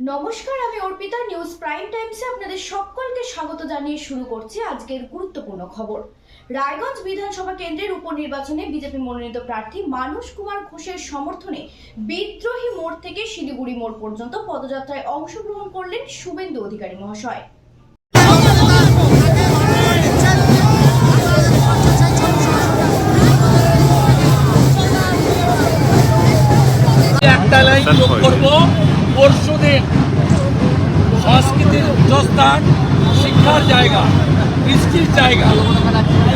নমস্কার, আমি Arpita news prime টাইমসে আপনাদের সকলকে স্বাগত জানিয়ে শুরু করছি আজকের গুরুত্বপূর্ণ খবর। রায়গঞ্জ বিধানসভা কেন্দ্রের উপনির্বাচনে বিজেপি মনোনীত প্রার্থী মানুষ কুমার ঘোষের সমর্থনে বিদ্রোহী মোড় থেকে শিলিগুড়ি মোড় পর্যন্ত পদযাত্রায় অংশগ্রহণ করলেন শুভেন্দু অধিকারী মহাশয়। একটা লাইন যোগ করব। পরশু দিন সংস্কৃতির উচ্চস্থান শিক্ষার জায়গা কৃষ্টির জায়গা।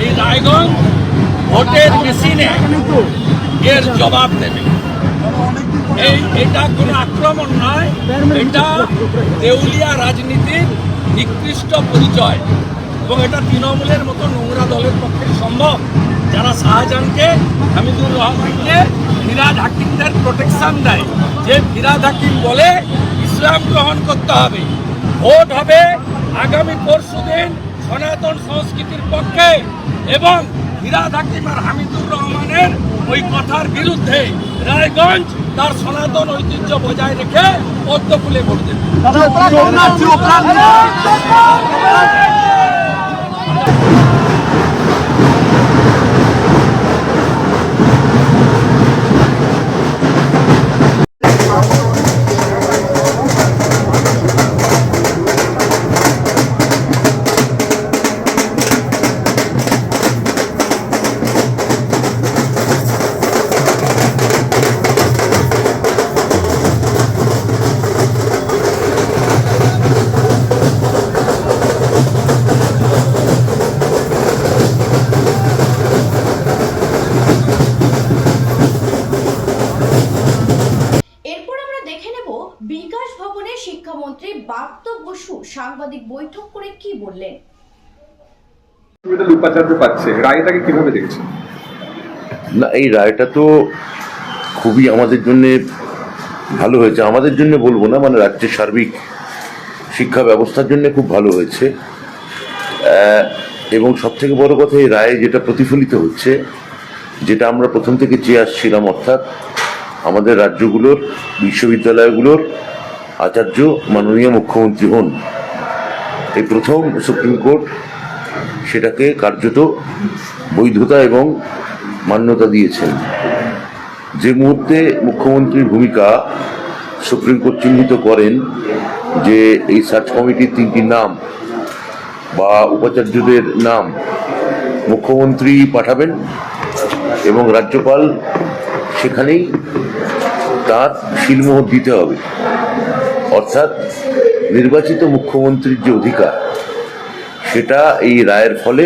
এই রায়গঞ্জ ভোটের মেশিনে এর জবাব দেবে। এই, এটা কোনো আক্রমণ নয়, এটা দেউলিয়া রাজনীতির নিকৃষ্ট পরিচয়। এবং এটা তৃণমূলের মতো নোংরা দলের পক্ষে সম্ভব। যারা শাহজাহানকে, হামিদুর রহমানকে ফিরাদ হাকিমদের প্রোটেকশন দেয় যে ফিরাদ হাকিম বলে ইসলাম গ্রহণ করতে হবে। ভোট হবে আগামী পরশু দিন সনাতন সংস্কৃতির পক্ষে এবং ফিরাদ হাকিম আর হামিদুর রহমানের ওই কথার বিরুদ্ধে রায়গঞ্জ তার সনাতন ঐতিহ্য বজায় রেখে পদ্মফুলে ভোট না, এই রায়টা তো খুবই আমাদের জন্য ভালো হয়েছে। আমাদের জন্য বলব না মানে রাজ্যের সার্বিক শিক্ষা ব্যবস্থার জন্য খুব ভালো হয়েছে। এবং বড় কথা, এই রায়ে যেটা প্রতিফলিত হচ্ছে, যেটা আমরা প্রথম থেকে চেয়ে আসছিলাম, অর্থাৎ আমাদের রাজ্যগুলোর, বিশ্ববিদ্যালয়গুলোর আচার্য মাননীয় মুখ্যমন্ত্রী হন। এই প্রথম সুপ্রিম কোর্ট সেটাকে কার্যত বৈধতা এবং মান্যতা দিয়েছেন। যে মুহূর্তে মুখ্যমন্ত্রীর ভূমিকা সুপ্রিম কোর্ট চিহ্নিত করেন যে এই সার্চ কমিটির তিনটি নাম বা উপাচার্যদের নাম মুখ্যমন্ত্রী পাঠাবেন এবং রাজ্যপাল সেখানেই তার শিলমোহর দিতে হবে। অর্থাৎ নির্বাচিত মুখ্যমন্ত্রীর যে অধিকার, সেটা এই রায়ের ফলে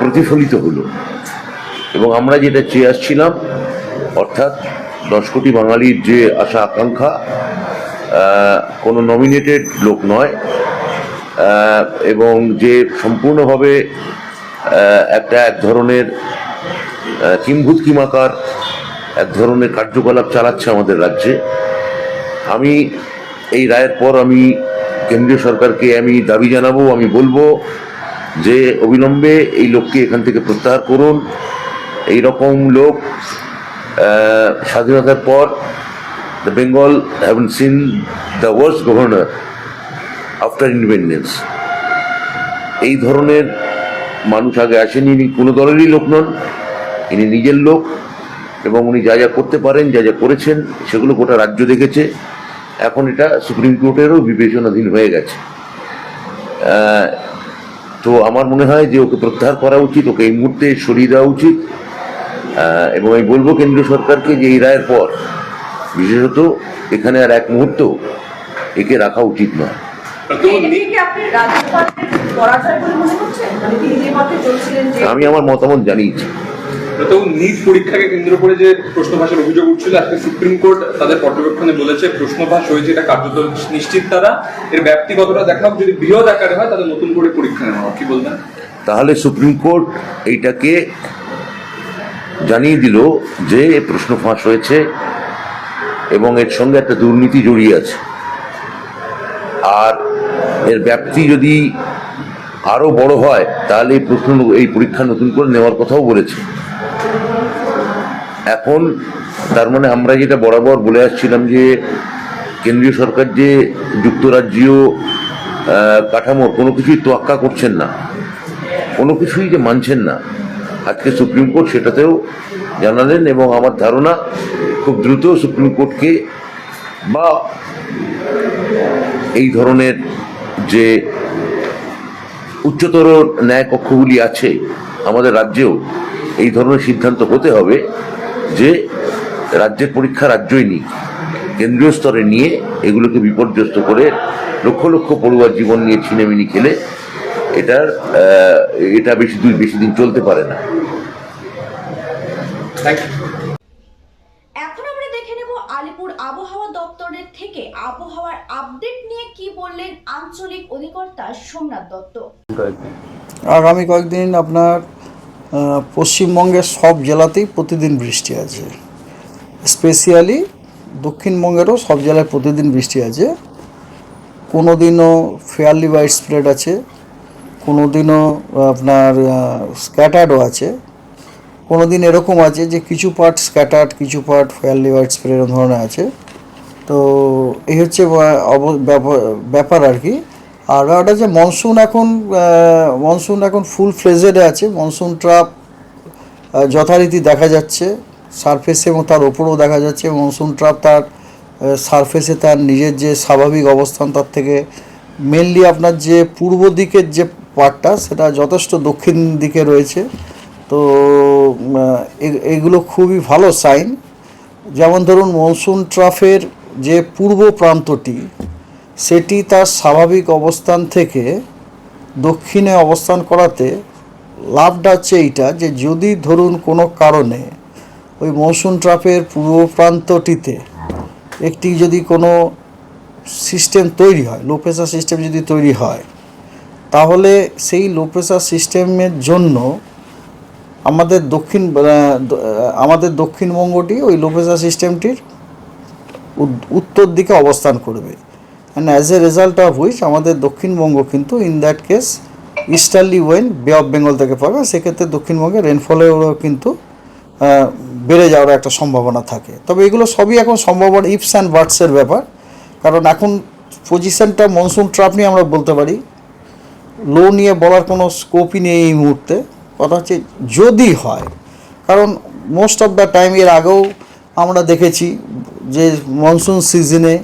প্রতিফলিত হলো। এবং আমরা যেটা চেয়ে আসছিলাম, অর্থাৎ দশ কোটি বাঙালির যে আশা আকাঙ্ক্ষা কোনো নমিনেটেড লোক নয় এবং যে সম্পূর্ণভাবে একটা এক ধরনের কিম্ভূত কিমাকার, এক ধরনের কার্যকলাপ চালাচ্ছে আমাদের রাজ্যে, আমি এই রায়ের পর আমি কেন্দ্রীয় সরকারকে আমি দাবি জানাব, আমি বলব যে অবিলম্বে এই লোককে এখান থেকে প্রত্যাহার করুন। এই রকম লোক স্বাধীনতার পর the Bengal haven seen the worst governor after independence এই ধরনের মানুষ আগে আসেনি, ইনি কোনো দলেরই লোক নন, ইনি নিজের লোক এবং উনি যা যা করতে পারেন, যা যা করেছেন, সেগুলো গোটা রাজ্য দেখেছে। এখন এটা সুপ্রিম কোর্টেরও বিবেচনাধীন হয়ে গেছে। তো আমার মনে হয় যে ওকে প্রত্যাহার করা উচিত ওকে এই মুহূর্তে সরিয়ে দেওয়া উচিত। এবং আমি বলব কেন্দ্রীয় সরকারকে যে এই রায়ের পর বিশেষত এখানে আর এক মুহূর্ত একে রাখা উচিত নয়। মনে আমি আমার মতামত জানিয়েছি। তো নিট পরীক্ষাকে কেন্দ্র করে যে প্রশ্নভাষের অভিযোগ উঠছিল, আজকে সুপ্রিম কোর্ট তাদের পর্যবেক্ষণে বলেছে প্রশ্নভাষ হয়েছে, এটা কার্যত নিশ্চিত তারা। এর ব্যাপ্তি কতটা দেখা যদি বৃহৎ আকারে হয়, তাহলে নতুন করে পরীক্ষা নেওয়া। কি বলবেন? তাহলে সুপ্রিম কোর্ট এইটাকে জানিয়ে দিল যে প্রশ্ন ফাঁস হয়েছে এবং এর সঙ্গে একটা দুর্নীতি জড়িয়ে আছে। আর এর ব্যাপ্তি যদি আরও বড় হয়, তাহলে এই প্রশ্ন, এই পরীক্ষা নতুন করে নেওয়ার কথাও বলেছে। এখন তার মানে আমরা যেটা বরাবর বলে আসছিলাম যে কেন্দ্রীয় সরকার যে যুক্তরাজ্যীয় কাঠামোর কোনো কিছুই তোয়াক্কা করছেন না। কোনো কিছুই যে মানছেন না। আজকে সুপ্রিম কোর্ট সেটাতেও জানালেন এবং আমার ধারণা খুব দ্রুত সুপ্রিম কোর্টকে বা এই ধরনের যে উচ্চতর ন্যায় কক্ষগুলি আছে আমাদের রাজ্যেও এই ধরনের সিদ্ধান্ত হতে হবে। যে রাজ্যের পরীক্ষা রাজ্যই নিক কেন্দ্রীয় স্তরে নিয়ে এগুলোকে বিপর্যস্ত করে লক্ষ লক্ষ পড়ুয়ার জীবন নিয়ে ছিনেমিনি খেলে এটার এটা বেশি দূর বেশি দিন চলতে পারে না। এখন আমরা দেখে নেব আলিপুর আবহাওয়া দপ্তরের থেকে আবহাওয়ার আপডেট নিয়ে কি বললেন আঞ্চলিক অধিকর্তা সোমনাথ দত্ত। আগামী কয়েকদিন আপনার পশ্চিমবঙ্গের সব জেলাতেই প্রতিদিন বৃষ্টি আছে। স্পেশিয়ালি দক্ষিণবঙ্গেরও সব জেলায় প্রতিদিন বৃষ্টি আছে। কোনো দিনও ফেয়ারলি ওয়াইড স্প্রেড আছে কোনো দিনও আপনার স্ক্যাটার্ডও আছে। কোনো দিন এরকম আছে যে কিছু পার্ট স্ক্যাটার্ড কিছু পার্ট ফেয়ারলি ওয়াইড স্প্রেড ধরনের আছে। তো এই হচ্ছে ব্যাপার আর কি। আর ব্যাপারটা যে মনসুন এখন মনসুন এখন ফুল ফ্লেজেডে আছে। মনসুন ট্রাপ যথারীতি দেখা যাচ্ছে। সারফেসে এবং তার ওপরেও দেখা যাচ্ছে। মনসুন ট্রাপ তার সারফেসে তার নিজের যে স্বাভাবিক অবস্থান, তার থেকে মেনলি আপনার যে পূর্ব দিকের যে পার্টটা সেটা যথেষ্ট দক্ষিণ দিকে রয়েছে। তো এগুলো খুবই ভালো সাইন যেমন ধরুন মনসুন ট্রাফের যে পূর্ব প্রান্তটি সেটি তার স্বাভাবিক অবস্থান থেকে দক্ষিণে অবস্থান করাতে লাভটা হচ্ছে এইটা যে যদি ধরুন কোনো কারণে ওই মৌসুম ট্রাফের পূর্ব প্রান্তটিতে একটি যদি কোনো সিস্টেম তৈরি হয় লো প্রেশার সিস্টেম যদি তৈরি হয়, তাহলে সেই লো প্রেশার সিস্টেমের জন্য আমাদের দক্ষিণ আমাদের দক্ষিণবঙ্গটি ওই লো প্রেশার সিস্টেমটির উত্তর দিকে অবস্থান করবে। And as a result of which আমাদের দক্ষিণবঙ্গ কিন্তু in that case easterly wind bay of Bengal থেকে পাবে সেক্ষেত্রে দক্ষিণবঙ্গে রেনফলেরও কিন্তু বেড়ে যাওয়ার একটা সম্ভাবনা থাকে। তবে এগুলো সবই এখন সম্ভাবনা ইফস অ্যান্ড বার্ডসের ব্যাপার। কারণ এখন পজিশনটা মনসুন ট্রাপ নিয়ে আমরা বলতে পারি। লো নিয়ে বলার কোনো স্কোপই নেই এই মুহূর্তে। কথা হচ্ছে যদি হয়, কারণ মোস্ট অফ দ্য টাইম এর আগেও আমরা দেখেছি যে মনসুন সিজনে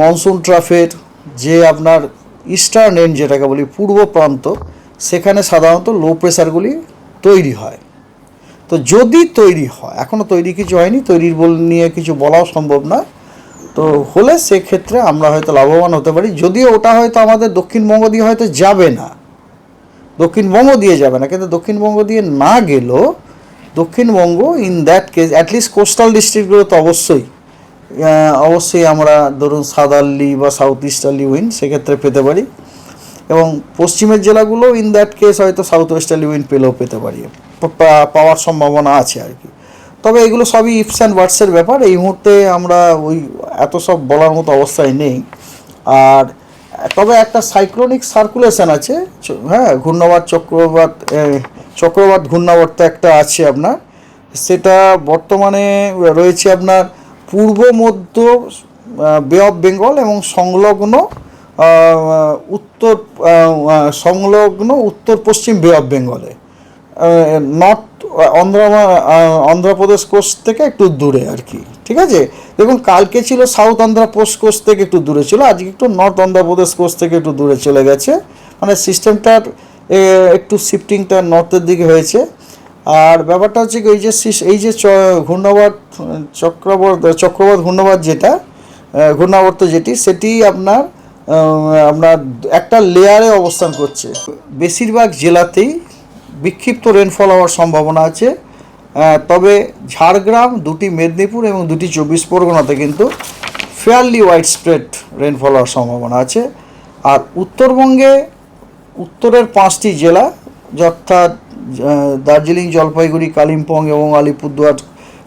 মনসুন ট্রাফের যে আপনার ইস্টার্ন এন্ড যেটাকে বলি পূর্ব প্রান্ত, সেখানে সাধারণত লো প্রেশারগুলি তৈরি হয়। তো যদি তৈরি হয় এখনও তৈরি কিছু হয়নি, তৈরির বল নিয়ে কিছু বলাও সম্ভব না। তো হলে সেক্ষেত্রে আমরা হয়তো লাভবান হতে পারি। যদিও ওটা হয়তো আমাদের দক্ষিণবঙ্গ দিয়ে হয়তো যাবে না। দক্ষিণবঙ্গ দিয়ে যাবে না, কিন্তু দক্ষিণবঙ্গ দিয়ে না গেলেও Dakshinbanga in that case at least coastal ডিস্ট্রিক্টগুলো তো অবশ্যই অবশ্যই আমরা ধরুন সাদার্লি বা সাউথ ইস্টার্লি উইন সেক্ষেত্রে পেতে পারি। এবং পশ্চিমের জেলাগুলো ইন দ্যাট কেস হয়তো সাউথ ওয়েস্টার্লি উইন পেলেও পেতে পারি। পাওয়ার সম্ভাবনা আছে আর কি। তবে এগুলো সবই ইফস অ্যান্ড ওয়ার্ডসের ব্যাপার। এই মুহূর্তে আমরা ওই এত সব বলার মতো অবস্থায় নেই। আর তবে একটা সাইক্লোনিক সার্কুলেশন আছে। হ্যাঁ ঘূর্ণাবাত চক্রবাত এ, চক্রবাত ঘূর্ণাবর্ত একটা আছে আপনার। সেটা বর্তমানে রয়েছে আপনার পূর্ব, মধ্য বে অফ বেঙ্গল এবং সংলগ্ন উত্তর সংলগ্ন উত্তর পশ্চিম বে অফ বেঙ্গলে নর্থ অন্ধ্র অন্ধ্রপ্রদেশ কোস্ট থেকে একটু দূরে আর কি, ঠিক আছে? দেখুন, কালকে ছিল সাউথ অন্ধ্রপ্রদেশ কোস্ট থেকে একটু দূরে ছিল, আজকে একটু নর্থ অন্ধ্রপ্রদেশ কোস্ট থেকে একটু দূরে চলে গেছে। মানে সিস্টেমটার একটু শিফটিংটা নর্থের দিকে হয়েছে। আর ব্যাপারটা হচ্ছে ওই যে এই যে ঘূর্ণাবর্ত চক্রবর্ত চক্রবাত ঘূর্ণাবর্ত যেটা ঘূর্ণাবর্ত যেটি, সেটি আপনার আপনার একটা লেয়ারে অবস্থান করছে। বেশিরভাগ জেলাতেই বিক্ষিপ্ত রেনফল হওয়ার সম্ভাবনা আছে। তবে ঝাড়গ্রাম, দুটি মেদিনীপুর এবং দুটি চব্বিশ পরগনাতে কিন্তু ফেয়ারলি ওয়াইড স্প্রেড রেনফল হওয়ার সম্ভাবনা আছে। আর উত্তরবঙ্গে উত্তরের পাঁচটি জেলা অর্থাৎ দার্জিলিং, জলপাইগুড়ি, কালিম্পং এবং আলিপুরদুয়ার,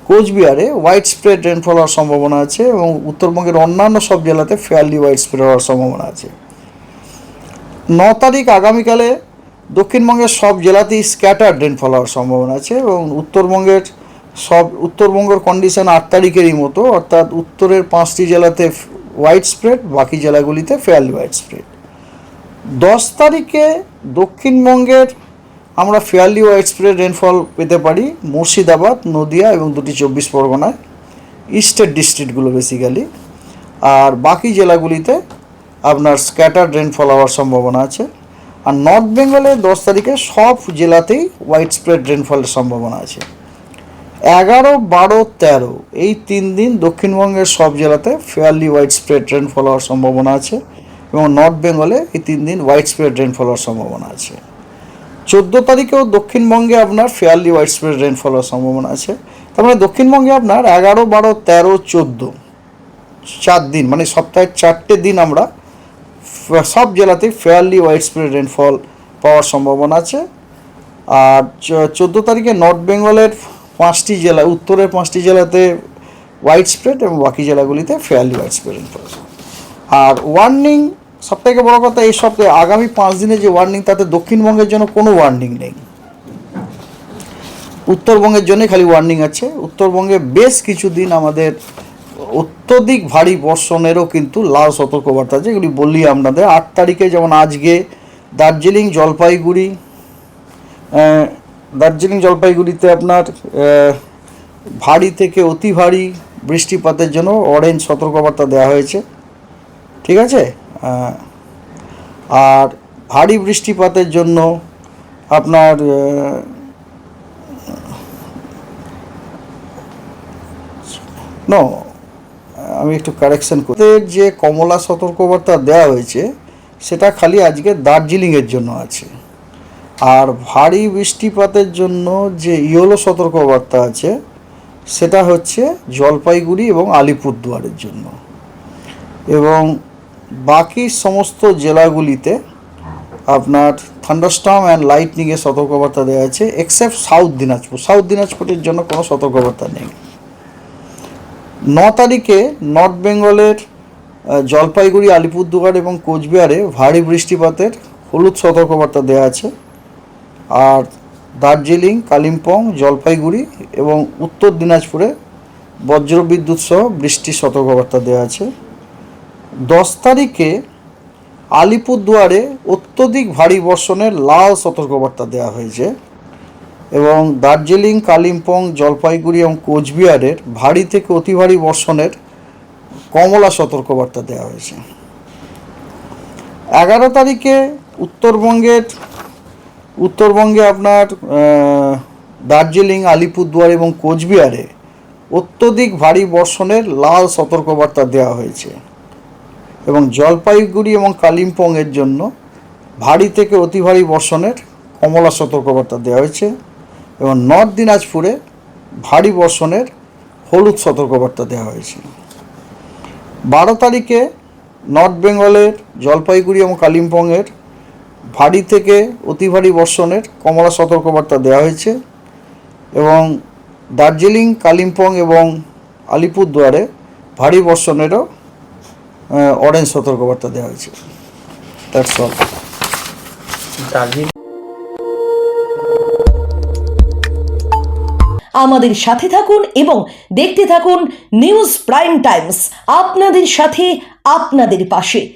কোচবিহারে হোয়াইট স্প্রেড রেনফল হওয়ার সম্ভাবনা আছে এবং উত্তরবঙ্গের অন্যান্য সব জেলাতে ফেয়ারলি হোয়াইট স্প্রেড হওয়ার সম্ভাবনা আছে। ন তারিখ আগামীকালে দক্ষিণবঙ্গের সব জেলাতেই স্ক্যাটার রেনফল হওয়ার সম্ভাবনা আছে এবং উত্তরবঙ্গের সব, উত্তরবঙ্গের কন্ডিশন আট তারিখেরই মতো, অর্থাৎ উত্তরের পাঁচটি জেলাতে হোয়াইট স্প্রেড বাকি জেলাগুলিতে ফেয়ারলি হোয়াইট স্প্রেড দশ তারিখে দক্ষিণবঙ্গের আমরা ফেয়ারলি হোয়াইট স্প্রেড রেনফল পেতে পারি মুর্শিদাবাদ, নদিয়া এবং দুটি চব্বিশ পরগনায় ইস্টের ডিস্ট্রিক্টগুলো বেসিক্যালি আর বাকি জেলাগুলিতে আপনার স্ক্যাটার্ড রেনফল হওয়ার সম্ভাবনা আছে। আর নর্থ বেঙ্গলে দশ তারিখে সব জেলাতেই হোয়াইট স্প্রেড রেনফলের সম্ভাবনা আছে। এগারো, বারো, তেরো, এই তিন দিন দক্ষিণবঙ্গের সব জেলাতে ফেয়ারলি হোয়াইট স্প্রেড রেনফল হওয়ার সম্ভাবনা আছে এবং নর্থ বেঙ্গলে এই তিন দিন হোয়াইট স্প্রেড রেনফল হওয়ার সম্ভাবনা আছে। চোদ্দ তারিখেও দক্ষিণবঙ্গে আপনার ফেয়ারলি হোয়াইট স্প্রেড রেনফল হওয়ার সম্ভাবনা আছে। তার মানে দক্ষিণবঙ্গে আপনার এগারো, বারো, তেরো, চোদ্দ, চার দিন মানে সপ্তাহের চারটে দিন আমরা সব জেলাতেই ফেয়ারলি হোয়াইট স্প্রেড রেনফল পাওয়ার সম্ভাবনা আছে। আর চোদ্দ তারিখে নর্থ বেঙ্গলের পাঁচটি জেলা, উত্তরের পাঁচটি জেলাতে হোয়াইট স্প্রেড এবং বাকি জেলাগুলিতে ফেয়ারলি হোয়াইট স্প্রেড আর ওয়ার্নিং সবথেকে বড় কথা, এই সপ্তাহে আগামী পাঁচ দিনে যে ওয়ার্নিং তাতে দক্ষিণবঙ্গের জন্য কোনো ওয়ার্নিং নেই। উত্তরবঙ্গের জন্য খালি ওয়ার্নিং আছে। উত্তরবঙ্গে বেশ কিছুদিন আমাদের অত্যধিক ভারী বর্ষণেরও কিন্তু লাল সতর্কবার্তা আছে। এগুলি বললি আপনাদের, আট তারিখে যেমন আজকে দার্জিলিং জলপাইগুড়ি দার্জিলিং জলপাইগুড়িতে আপনার ভারী থেকে অতি ভারী বৃষ্টিপাতের জন্য অরেঞ্জ সতর্কবার্তা দেওয়া হয়েছে। ঠিক আছে? আর ভারী বৃষ্টিপাতের জন্য আপনার নো আমি একটু কারেকশন করি। যে কমলা সতর্কবার্তা দেওয়া হয়েছে, সেটা খালি আজকে দার্জিলিংয়ের জন্য আছে। আর ভারী বৃষ্টিপাতের জন্য যে ইয়েলো সতর্কবার্তা আছে, সেটা হচ্ছে জলপাইগুড়ি এবং আলিপুরদুয়ারের জন্য। এবং বাকি সমস্ত জেলাগুলিতে আপনার থান্ডারস্টর্ম অ্যান্ড লাইটনিংয়ের সতর্কবার্তা দেওয়া আছে এক্সেপ্ট সাউথ দিনাজপুর। সাউথ দিনাজপুরের জন্য কোনো সতর্কবার্তা নেই। ন তারিখে নর্থ বেঙ্গলের জলপাইগুড়ি, আলিপুরদুয়ার এবং কোচবিহারে ভারী বৃষ্টিপাতের হলুদ সতর্কবার্তা দেওয়া আছে। আর দার্জিলিং, কালিম্পং, জলপাইগুড়ি এবং উত্তর দিনাজপুরে বজ্রবিদ্যুৎ সহ বৃষ্টির সতর্কবার্তা দেওয়া আছে। দশ তারিখে আলিপুরদুয়ারে অত্যধিক ভারী বর্ষণের লাল সতর্কবার্তা দেওয়া হয়েছে এবং দার্জিলিং, কালিম্পং, জলপাইগুড়ি এবং কোচবিহারের ভারী থেকে অতি ভারী বর্ষণের কমলা সতর্কবার্তা দেওয়া হয়েছে। এগারো তারিখে উত্তরবঙ্গের, উত্তরবঙ্গে আপনার দার্জিলিং, আলিপুরদুয়ার এবং কোচবিহারে অত্যধিক ভারী বর্ষণের লাল সতর্কবার্তা দেওয়া হয়েছে। এবং জলপাইগুড়ি এবং কালিম্পংয়ের জন্য ভারী থেকে অতি ভারী বর্ষণের কমলা সতর্কবার্তা দেওয়া হয়েছে এবং নর্থ দিনাজপুরে ভারী বর্ষণের হলুদ সতর্কবার্তা দেওয়া হয়েছে। বারো তারিখে নর্থ বেঙ্গলের, জলপাইগুড়ি এবং কালিম্পংয়ের ভারী থেকে অতি ভারী বর্ষণের কমলা সতর্কবার্তা দেওয়া হয়েছে এবং দার্জিলিং, কালিম্পং এবং আলিপুরদুয়ারে ভারী বর্ষণেরও অরেঞ্জ সতর্কবার্তা দেওয়া হয়েছে। দ্যাটস অল আমাদের সাথে থাকুন এবং দেখতে থাকুন নিউজ প্রাইম টাইমস। আপনাদের সাথে আপনাদের পাশে।